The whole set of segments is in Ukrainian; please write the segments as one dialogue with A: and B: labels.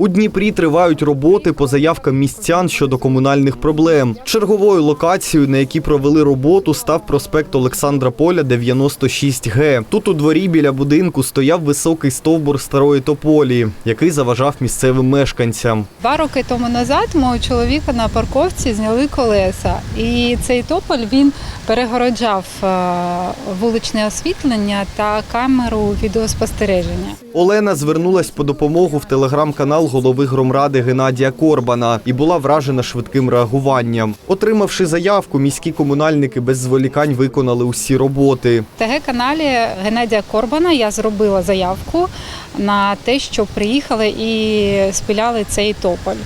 A: У Дніпрі тривають роботи по заявкам містян щодо комунальних проблем. Черговою локацією, на якій провели роботу, став проспект Олександра Поля, 96Г. Тут у дворі біля будинку стояв високий стовбур старої тополі, який заважав місцевим мешканцям.
B: Два роки тому назад мого чоловіка на парковці зняли колеса, і цей тополь він перегороджав е, вуличне освітлення та камеру відеоспостереження.
A: Олена звернулась по допомогу в телеграм-канал голови громради Геннадія Корбана і була вражена швидким реагуванням. Отримавши заявку, міські комунальники без зволікань виконали усі роботи.
B: В ТГ-каналі Геннадія Корбана я зробила заявку на те, що приїхали і спіляли цей тополь.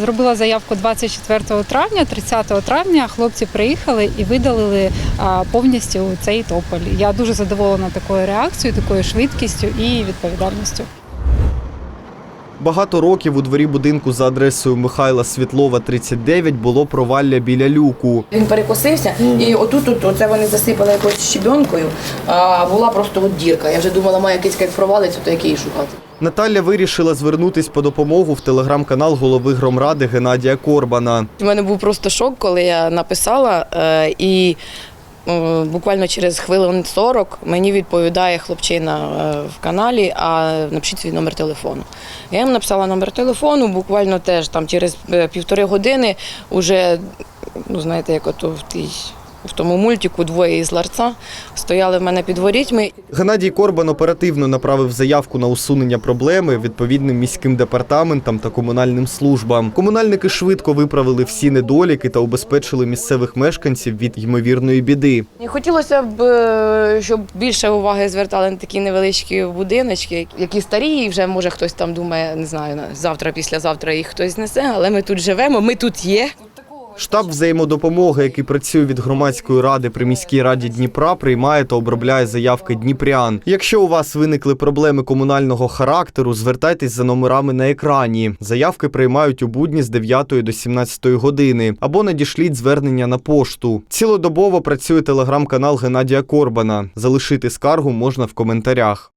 B: Зробила заявку 24 травня, 30 травня хлопці приїхали і видалили повністю цей тополь. Я дуже задоволена такою реакцією, такою швидкістю і відповідальністю.
A: Багато років у дворі будинку за адресою Михайла Світлова, 39, було провалля біля люку.
C: Він перекосився, і отут, от, оце вони засипали якоюсь щебенкою, а була просто от дірка. Я вже думала, має якийсь як провалиться, то який шукати.
A: Наталя вирішила звернутись по допомогу в телеграм-канал голови громради Геннадія Корбана.
C: У мене був просто шок, коли я написала, е, і е, буквально через хвилин 40 мені відповідає хлопчина е, в каналі, а напишіть свій номер телефону. Я йому написала номер телефону, буквально теж там через е, півтори години вже, ну знаєте, як ото в тій. В тому мультику двоє із ларца стояли в мене під ворітьми.
A: Геннадій Корбан оперативно направив заявку на усунення проблеми відповідним міським департаментам та комунальним службам. Комунальники швидко виправили всі недоліки та убезпечили місцевих мешканців від ймовірної біди.
C: Хотілося б, е, щоб більше уваги звертали на такі невеличкі будиночки, які старі, і вже може хтось там думає, не знаю, на- завтра, післязавтра їх хтось знесе, але ми тут живемо, ми тут є.
A: Штаб взаємодопомоги, який працює від громадської ради при міській раді Дніпра, приймає та обробляє заявки дніпрян. Якщо у вас виникли проблеми комунального характеру, звертайтесь за номерами на екрані. Заявки приймають у будні з 9 до 17 години або надішліть звернення на пошту. Цілодобово працює телеграм-канал Геннадія Корбана. Залишити скаргу можна в коментарях.